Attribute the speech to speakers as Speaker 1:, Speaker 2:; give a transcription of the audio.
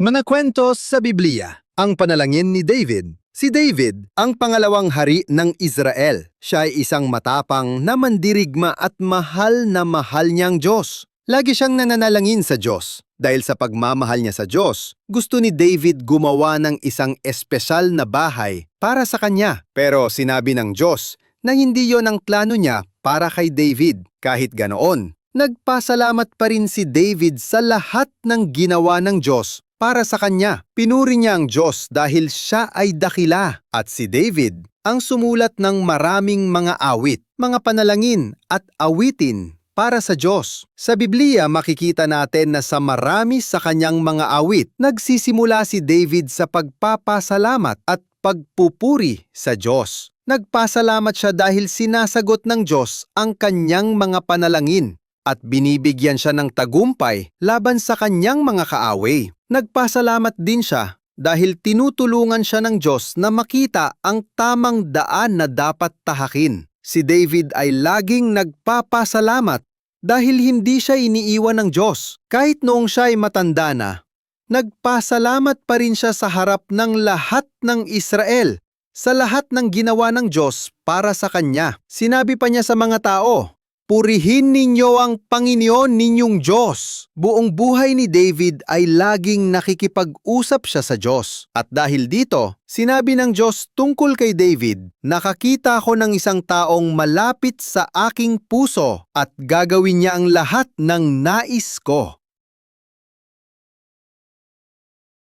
Speaker 1: Mga kwento sa Biblia, ang panalangin ni David. Si David, ang pangalawang hari ng Israel. Siya ay isang matapang na mandirigma at mahal na mahal niyang Diyos. Lagi siyang nananalangin sa Diyos. Dahil sa pagmamahal niya sa Diyos, gusto ni David gumawa ng isang espesyal na bahay para sa kanya. Pero sinabi ng Diyos na hindi yon ang plano niya para kay David. Kahit ganoon, nagpasalamat pa rin si David sa lahat ng ginawa ng Diyos para sa kanya. Pinuri niya ang Diyos dahil siya ay dakila. At si David ang sumulat ng maraming mga awit, mga panalangin at awitin para sa Diyos. Sa Biblia makikita natin na sa marami sa kanyang mga awit, nagsisimula si David sa pagpapasalamat at pagpupuri sa Diyos. Nagpasalamat siya dahil sinasagot ng Diyos ang kanyang mga panalangin at binibigyan siya ng tagumpay laban sa kanyang mga kaaway. Nagpasalamat din siya dahil tinutulungan siya ng Diyos na makita ang tamang daan na dapat tahakin. Si David ay laging nagpapasalamat dahil hindi siya iniiwan ng Diyos. Kahit noong siya ay matanda na, nagpasalamat pa rin siya sa harap ng lahat ng Israel sa lahat ng ginawa ng Diyos para sa kanya. Sinabi pa niya sa mga tao, Purihin ninyo ang Panginoon ninyong Diyos. Buong buhay ni David ay laging nakikipag-usap siya sa Diyos. At dahil dito, sinabi ng Diyos tungkol kay David, Nakakita ako ng isang taong malapit sa aking puso at gagawin niya ang lahat ng nais ko.